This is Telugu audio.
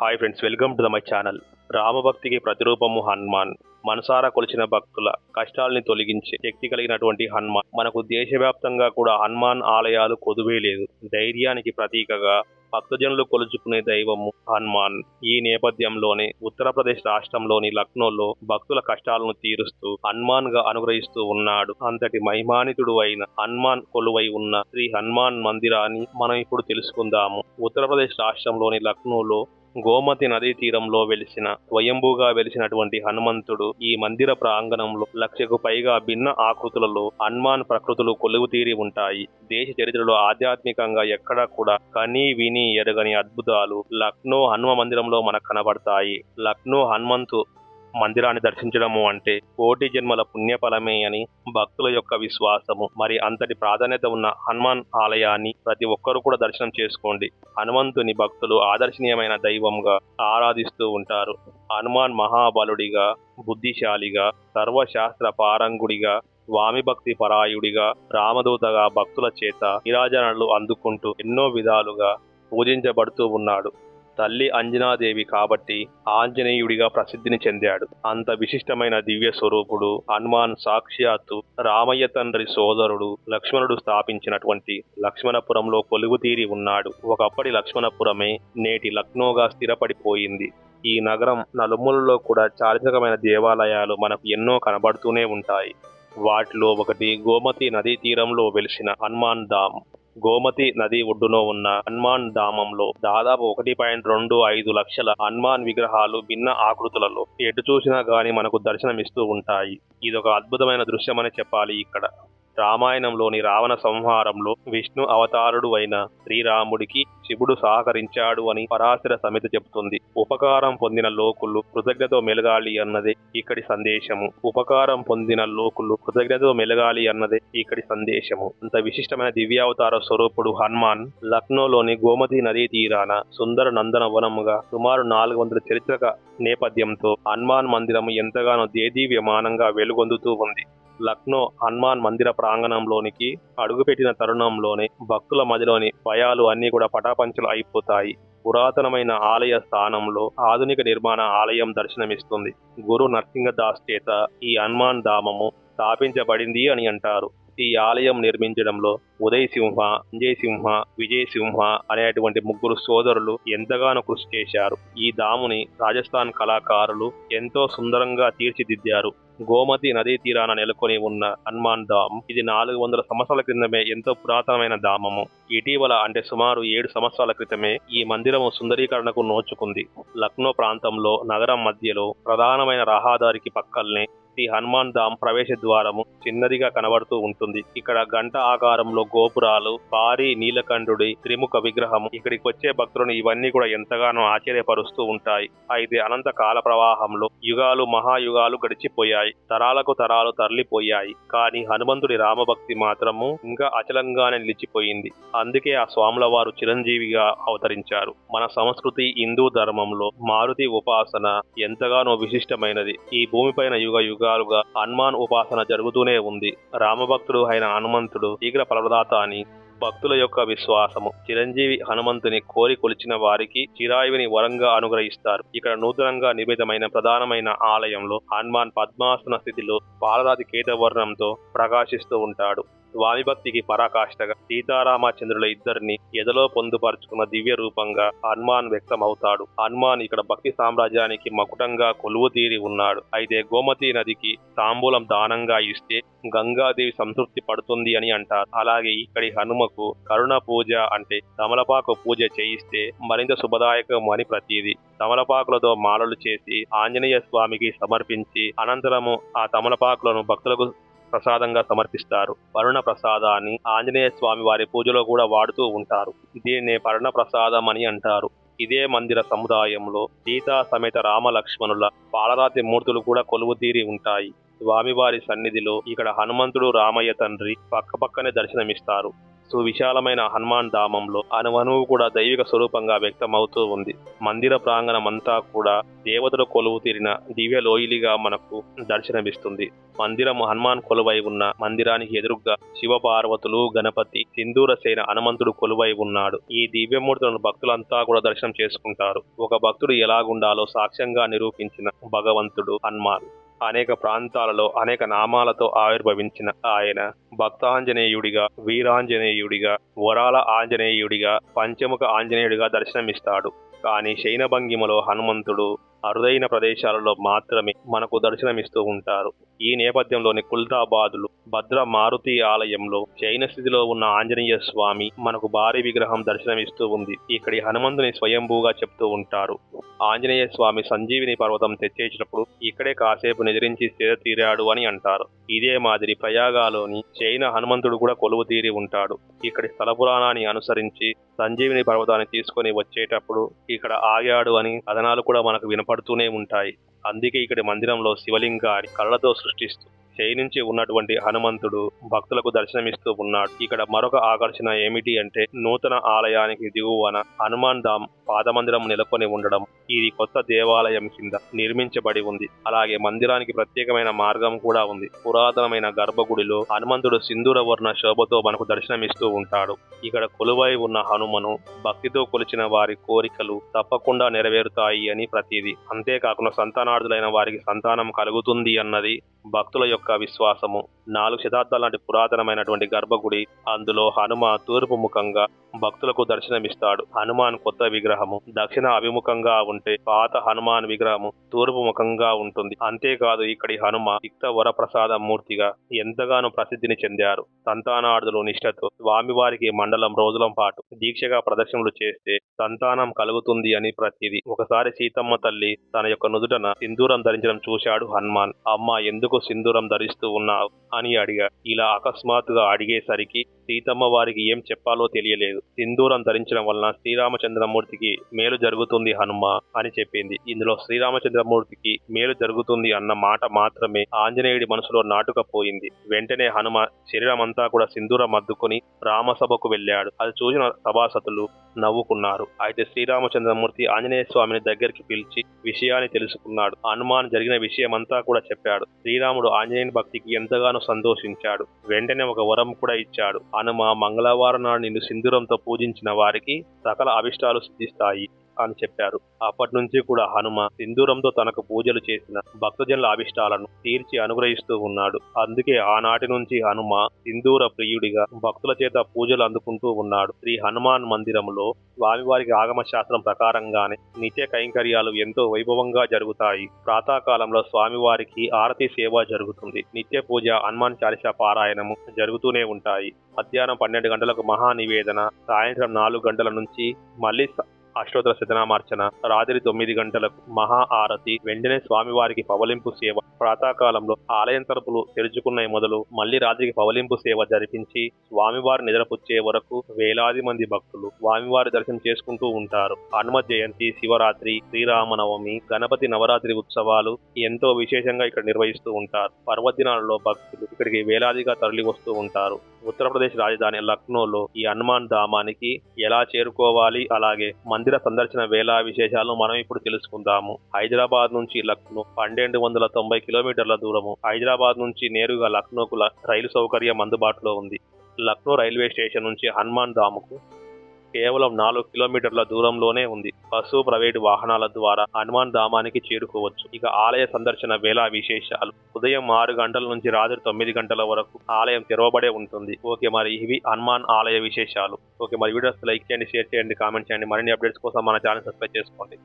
Hi friends welcome to the my channel రామభక్తికి ప్రతిరూపము హనుమాన్. మనసారా కొలిచిన భక్తుల కష్టాల్ని తొలగించే శక్తి కలిగినటువంటి హనుమాన్. మనకు దేశవ్యాప్తంగా కూడా హనుమాన్ ఆలయాలు కొదువే లేదు. ధైర్యానికి ప్రతీకగా భక్తజనులు కొలుచుకునే దైవము హనుమాన్. ఈ నేపథ్యంలోనే ఉత్తరప్రదేశ్ రాష్ట్రంలోని లక్నోలో భక్తుల కష్టాలను తీరుస్తూ హనుమాన్గా అనుగ్రహిస్తూ ఉన్నాడు. అంతటి మహిమానితుడు అయిన హనుమాన్ కొలువై ఉన్న శ్రీ హనుమాన్ మందిరాన్ని మనం ఇప్పుడు తెలుసుకుందాము. ఉత్తరప్రదేశ్ రాష్ట్రంలోని లక్నోలో గోమతి నదీ తీరంలో వెలిసిన స్వయంభూగా వెలిసినటువంటి హనుమంతుడు ఈ మందిర ప్రాంగణంలో లక్షకు పైగా భిన్న ఆకృతులలో హనుమాన్ ప్రకృతులు కొలువుతీరి ఉంటాయి. దేశ చరిత్రలో ఆధ్యాత్మికంగా ఎక్కడా కూడా కని విని ఎరగని అద్భుతాలు లక్నో హనుమ మందిరంలో మనకు కనబడతాయి. లక్నో హనుమంతు మందిరాన్ని దర్శించడము అంటే కోటి జన్మల పుణ్యఫలమే అని భక్తుల యొక్క విశ్వాసము. మరి అంతటి ప్రాధాన్యత ఉన్న హనుమాన్ ఆలయాన్ని ప్రతి ఒక్కరూ కూడా దర్శనం చేసుకోండి. హనుమంతుని భక్తులు ఆదర్శనీయమైన దైవంగా ఆరాధిస్తూ ఉంటారు. హనుమాన్ మహాబలుడిగా బుద్ధిశాలిగా సర్వశాస్త్ర పారంగుడిగా స్వామి భక్తి పరాయుడిగా రామదూతగా భక్తుల చేత విరాజనలు అందుకుంటూ ఎన్నో విధాలుగా పూజించబడుతూ ఉన్నాడు. తల్లి అంజనాదేవి కాబట్టి ఆంజనేయుడిగా ప్రసిద్ధిని చెందాడు. అంత విశిష్టమైన దివ్య స్వరూపుడు హనుమాన్ సాక్షాత్తు రామయ్య తండ్రి సోదరుడు లక్ష్మణుడు స్థాపించినటువంటి లక్ష్మణపురంలో కొలుగుతీరి ఉన్నాడు. ఒకప్పటి లక్ష్మణపురమే నేటి లక్నోగా స్థిరపడిపోయింది. ఈ నగరం నలుమూలలో కూడా చారిత్రకమైన దేవాలయాలు మనకు ఎన్నో కనబడుతూనే ఉంటాయి. వాటిలో ఒకటి గోమతి నదీ తీరంలో వెలిసిన హనుమాన్ ధామ్. గోమతి నది ఒడ్డున ఉన్న హనుమాన్ ధామంలో దాదాపు ఒకటి పాయింట్ రెండు ఐదు లక్షల హనుమాన్ విగ్రహాలు భిన్న ఆకృతులలో ఎటు చూసినా గాని మనకు దర్శనమిస్తూ ఉంటాయి. ఇదొక అద్భుతమైన దృశ్యమని చెప్పాలి ఇక్కడ. రామాయణంలోని రావణ సంహారంలో విష్ణు అవతారుడు అయిన శ్రీరాముడికి శివుడు సహకరించాడు అని పరాశర సమితి చెబుతుంది. ఉపకారం పొందిన లోకులు కృతజ్ఞత మెలగాలి అన్నదే ఇక్కడి సందేశము. ఉపకారం పొందిన లోకులు కృతజ్ఞత మెలగాలి అన్నదే ఇక్కడి సందేశము. అంత విశిష్టమైన దివ్యావతార స్వరూపుడు హనుమాన్ లక్నోలోని గోమతి నదీ తీరాన సుందర నందన వనముగా సుమారు నాలుగు వందల చరిత్రక నేపథ్యంతో హనుమాన్ మందిరం ఎంతగానో దేదీవ్యమానంగా వెలుగొందుతూ ఉంది. లక్నో హనుమాన్ మందిర ప్రాంగణంలోనికి అడుగుపెట్టిన తరుణంలోనే భక్తుల మధ్యలోని భయాలు అన్నీ కూడా పటాపంచలు అయిపోతాయి. పురాతనమైన ఆలయ స్థానంలో ఆధునిక నిర్మాణ ఆలయం దర్శనమిస్తుంది. గురు నరసింహదాస్ చేత ఈ హనుమాన్ ధామము స్థాపించబడింది అని అంటారు. ఈ ఆలయం నిర్మించడంలో ఉదయ్ సింహ సంజయ్ సింహ విజయ్ సింహ అనేటువంటి ముగ్గురు సోదరులు ఎంతగానో కృషి చేశారు. ఈ దాముని రాజస్థాన్ కళాకారులు ఎంతో సుందరంగా తీర్చిదిద్దారు. గోమతి నదీ తీరాన నెలకొని ఉన్న హనుమాన్ ధామ్ ఇది నాలుగు వందల సంవత్సరాల క్రితమే ఎంతో పురాతనమైన ధామము. ఇటీవల అంటే సుమారు ఏడు సంవత్సరాల క్రితమే ఈ మందిరము సుందరీకరణకు నోచుకుంది. లక్నో ప్రాంతంలో నగరం మధ్యలో ప్రధానమైన రహదారికి పక్కల్నే శ్రీ హనుమాన్ ధామ్ ప్రవేశ ద్వారము చిన్నదిగా కనబడుతూ ఉంటుంది. ఇక్కడ గంట ఆకారంలో గోపురాలు భారీ నీలకంఠుడి త్రిముఖ విగ్రహం ఇక్కడికి వచ్చే భక్తులను ఇవన్నీ కూడా ఎంతగానో ఆశ్చర్యపరుస్తూ ఉంటాయి. అయితే అనంత కాల ప్రవాహంలో యుగాలు మహాయుగాలు గడిచిపోయాయి. తరాలకు తరాలు తరలిపోయాయి. కానీ హనుమంతుడి రామభక్తి మాత్రము ఇంకా అచలంగానే నిలిచిపోయింది. అందుకే ఆ స్వాముల వారు చిరంజీవిగా అవతరించారు. మన సంస్కృతి హిందూ ధర్మంలో మారుతి ఉపాసన ఎంతగానో విశిష్టమైనది. ఈ భూమిపైన యుగ యుగాలుగా హనుమాన్ ఉపాసన జరుగుతూనే ఉంది. రామభక్తుడు అయిన హనుమంతుడు శీఘ్ర ఫలప్రదాత అని భక్తుల యొక్క విశ్వాసము. చిరంజీవి హనుమంతుని కోరి కొలిచిన వారికి చిరాయువిని వరంగా అనుగ్రహిస్తారు. ఇక్కడ నూతనంగా నిర్మితమైన ప్రధానమైన ఆలయంలో హనుమాన్ పద్మాసన స్థితిలో పాలరాతి కేతవర్ణంతో ప్రకాశిస్తూ ఉంటాడు. స్వామి భక్తికి పరాకాష్ఠగా సీతారామచంద్రుల ఇద్దరిని ఎదలో పొందుపరుచుకున్న దివ్య రూపంగా హనుమాన్ వ్యక్తమవుతాడు. హనుమాన్ ఇక్కడ భక్తి సామ్రాజ్యానికి మకుటంగా కొలువు తీరి ఉన్నాడు. అయితే గోమతి నదికి తాంబూలం దానంగా ఇస్తే గంగాదేవి సంతృప్తి పడుతుంది అని అంటారు. అలాగే ఇక్కడి హనుమకు కరుణ పూజ అంటే తమలపాకు పూజ చేయిస్తే మరింత శుభదాయకం అని ప్రతీది. తమలపాకులతో మాలలు చేసి ఆంజనేయ స్వామికి సమర్పించి అనంతరము ఆ తమలపాకులను భక్తులకు ప్రసాదంగా సమర్పిస్తారు. వరుణ ప్రసాదాన్ని ఆంజనేయ స్వామి వారి పూజలో కూడా వాడుతూ ఉంటారు. దీన్నే పరుణ ప్రసాదం అని అంటారు. ఇదే మందిర సముదాయంలో సీతా సమేత రామలక్ష్మణుల పాలరాతి మూర్తులు కూడా కొలువుతీరి ఉంటాయి. స్వామివారి సన్నిధిలో ఇక్కడ హనుమంతుడు రామయ్య తండ్రి పక్కపక్కనే దర్శనమిస్తారు. సువిశాలమైన హనుమాన్ ధామంలో అనువనువు కూడా దైవిక స్వరూపంగా వ్యక్తమవుతూ ఉంది. మందిర ప్రాంగణం అంతా కూడా దేవతల కొలువు తీరిన దివ్య లోయలిగా మనకు దర్శనమిస్తుంది. మందిరం హనుమాన్ కొలువై ఉన్న మందిరానికి ఎదురుగా శివపార్వతులు గణపతి సింధూరసేన హనుమంతుడు కొలువై ఉన్నాడు. ఈ దివ్యమూర్తులను భక్తులంతా కూడా దర్శనం చేసుకుంటారు. ఒక భక్తుడు ఎలాగుండాలో సాక్ష్యంగా నిరూపించిన భగవంతుడు హనుమాన్. అనేక ప్రాంతాలలో అనేక నామాలతో ఆవిర్భవించిన ఆయన భక్తాంజనేయుడిగా వీరాంజనేయుడిగా వరాల ఆంజనేయుడిగా పంచముఖ ఆంజనేయుడిగా దర్శనమిస్తాడు. కానీ శయనభంగిమలో హనుమంతుడు అరుదైన ప్రదేశాలలో మాత్రమే మనకు దర్శనమిస్తూ ఉంటారు. ఈ నేపథ్యంలోని కుల్తాబాదులు భద్ర మారుతి ఆలయంలో జైన స్థితిలో ఉన్న ఆంజనేయ స్వామి మనకు భారీ విగ్రహం దర్శనమిస్తూ ఉంది. ఇక్కడి హనుమంతుని స్వయంభూగా చెప్తూ ఉంటారు. ఆంజనేయ స్వామి సంజీవిని పర్వతం తెచ్చేసినప్పుడు ఇక్కడే కాసేపు నిద్రించి స్థిర తీరాడు అని అంటారు. ఇదే మాదిరి ప్రయాగాలోని చైన హనుమంతుడు కూడా కొలువు తీరి ఉంటాడు. ఇక్కడి స్థల పురాణాన్ని అనుసరించి సంజీవిని పర్వతాన్ని తీసుకొని వచ్చేటప్పుడు ఇక్కడ ఆగాడు అని కథనాలు కూడా మనకు వినపడుతూనే ఉంటాయి. అందుకే ఇక్కడి మందిరంలో శివలింగాన్ని కళ్ళతో సృష్టిస్తూ నుంచి ఉన్నటువంటి హనుమంతుడు భక్తులకు దర్శనమిస్తూ ఉన్నాడు. ఇక్కడ మరొక ఆకర్షణ ఏమిటి అంటే నూతన ఆలయానికి దిగువన హనుమాన్ ధామ్ పాదమందిరం నెలకొని ఉండడం. ఇది కొత్త దేవాలయం కింద నిర్మించబడి ఉంది. అలాగే మందిరానికి ప్రత్యేకమైన మార్గం కూడా ఉంది. పురాతనమైన గర్భగుడిలో హనుమంతుడు సింధూర వర్ణ శోభతో మనకు దర్శనమిస్తూ ఉంటాడు. ఇక్కడ కొలువై ఉన్న హనుమను భక్తితో కొలిచిన వారి కోరికలు తప్పకుండా నెరవేరుతాయి అని ప్రతీది. అంతేకాకుండా సంతానార్థులైన వారికి సంతానం కలుగుతుంది అన్నది భక్తుల యొక్క విశ్వాసము. నాలుగు శతాబ్దాల లాంటి పురాతనమైనటువంటి గర్భగుడి అందులో హనుమ తూర్పు ముఖంగా భక్తులకు దర్శనమిస్తాడు. హనుమాన్ కొత్త విగ్రహము దక్షిణ అభిముఖంగా ఉంటే పాత హనుమాన్ విగ్రహము తూర్పు ముఖంగా ఉంటుంది. అంతేకాదు ఇక్కడి హనుమ ఇక్త వరప్రసాద మూర్తిగా ఎంతగానో ప్రసిద్ధిని చెందారు. సంతానార్థులు నిష్ఠతో స్వామివారికి మండలం రోజుల పాటు దీక్షగా ప్రదర్శనలు చేస్తే సంతానం కలుగుతుంది అని ప్రతిది. ఒకసారి సీతమ్మ తల్లి తన యొక్క నుదుటన సింధూరం ధరించడం చూశాడు హనుమాన్. అమ్మ ఎందుకు సింధూరం ధరిస్తూ ఉన్నావు? అని అడిగా ఇలా అకస్మాత్తుగా అడిగేసరికి సీతమ్మ వారికి ఏం చెప్పాలో తెలియలేదు. సింధూరం ధరించడం వలన శ్రీరామచంద్రమూర్తికి మేలు జరుగుతుంది హనుమ అని చెప్పింది. ఇందులో శ్రీరామచంద్రమూర్తికి మేలు జరుగుతుంది అన్న మాట మాత్రమే ఆంజనేయుడి మనసులో నాటుకపోయింది. వెంటనే హనుమ శరీరమంతా కూడా సింధూరం అద్దుకుని రామసభకు వెళ్ళాడు. అది చూసిన సభాసతులు నవ్వుకున్నారు. అయితే శ్రీరామచంద్రమూర్తి ఆంజనేయ స్వామిని దగ్గరికి పిలిచి విషయాన్ని తెలుసుకున్నాడు. హనుమాన్ జరిగిన విషయమంతా కూడా చెప్పాడు. శ్రీరాముడు ఆంజనేయుని భక్తికి ఎంతగానో సంతోషించాడు. వెంటనే ఒక వరం కూడా ఇచ్చాడు. హనుమ మంగళవారం నాడు నిన్ను సింధూరంతో పూజించిన వారికి సకల అభిష్టాలు సిద్ధిస్తాయి. అని చెప్పారు. అప్పటి నుంచి కూడా హనుమ సింధూరంతో తనకు పూజలు చేసిన భక్తజనుల అభిష్టాలను తీర్చి అనుగ్రహిస్తూ ఉన్నాడు. అందుకే ఆనాటి నుంచి హనుమ సింధూర ప్రియుడిగా భక్తుల చేత పూజలు అందుకుంటూ ఉన్నాడు. శ్రీ హనుమాన్ మందిరంలో స్వామివారికి ఆగమ శాస్త్రం ప్రకారంగానే నిత్య కైంకర్యాలు ఎంతో వైభవంగా జరుగుతాయి. ప్రాతకాలంలో స్వామివారికి ఆరతి సేవ జరుగుతుంది. నిత్య పూజ హనుమాన్ చాలిసా పారాయణము జరుగుతూనే ఉంటాయి. మధ్యాహ్నం పన్నెండు గంటలకు మహా నివేదన సాయంత్రం నాలుగు గంటల నుంచి మళ్ళీ అష్టోత్తర శతనామార్చన రాత్రి తొమ్మిది గంటలకు మహా ఆరతి వెంటనే స్వామివారికి పవలింపు సేవ ప్రాతకాలంలో ఆలయం తరపులు తెరుచుకున్న మొదలు మళ్ళీ రాత్రికి పవలింపు సేవ జరిపించి స్వామివారి నిద్రపుచ్చే వరకు వేలాది మంది భక్తులు స్వామివారి దర్శనం చేసుకుంటూ ఉంటారు. హనుమ జయంతి శివరాత్రి శ్రీరామనవమి గణపతి నవరాత్రి ఉత్సవాలు ఎంతో విశేషంగా ఇక్కడ నిర్వహిస్తూ ఉంటారు. పర్వదినాలలో భక్తులు ఇక్కడికి వేలాదిగా తరలి వస్తూ ఉంటారు. ఉత్తరప్రదేశ్ రాజధాని లక్నోలో ఈ హనుమాన్ ధామానికి ఎలా చేరుకోవాలి? అలాగే మందిర సందర్శన వేళ విశేషాలను మనం ఇప్పుడు తెలుసుకుందాము. హైదరాబాద్ నుంచి లక్నో పన్నెండు వందల తొంభై కిలోమీటర్ల దూరము. హైదరాబాద్ నుంచి నేరుగా లక్నోకు రైలు సౌకర్యం అందుబాటులో ఉంది. లక్నో రైల్వే స్టేషన్ నుంచి హనుమాన్ ధాముకు కేవలం నాలుగు కిలోమీటర్ల దూరంలోనే ఉంది. బస్సు ప్రైవేటు వాహనాల ద్వారా హనుమాన్ ధామానికి చేరుకోవచ్చు. ఇక ఆలయ సందర్శన వేళ విశేషాలు. ఉదయం ఆరు గంటల నుంచి రాత్రి తొమ్మిది గంటల వరకు ఆలయం తెరవబడే ఉంటుంది. ఓకే మరి ఇవి హనుమాన్ ఆలయ విశేషాలు. ఓకే మరి వీడియోస్ లైక్ చేయండి షేర్ చేయండి కామెంట్ చేయండి. మరిన్ని అప్డేట్స్ కోసం మన ఛానల్ సబ్స్క్రైబ్ చేసుకోండి.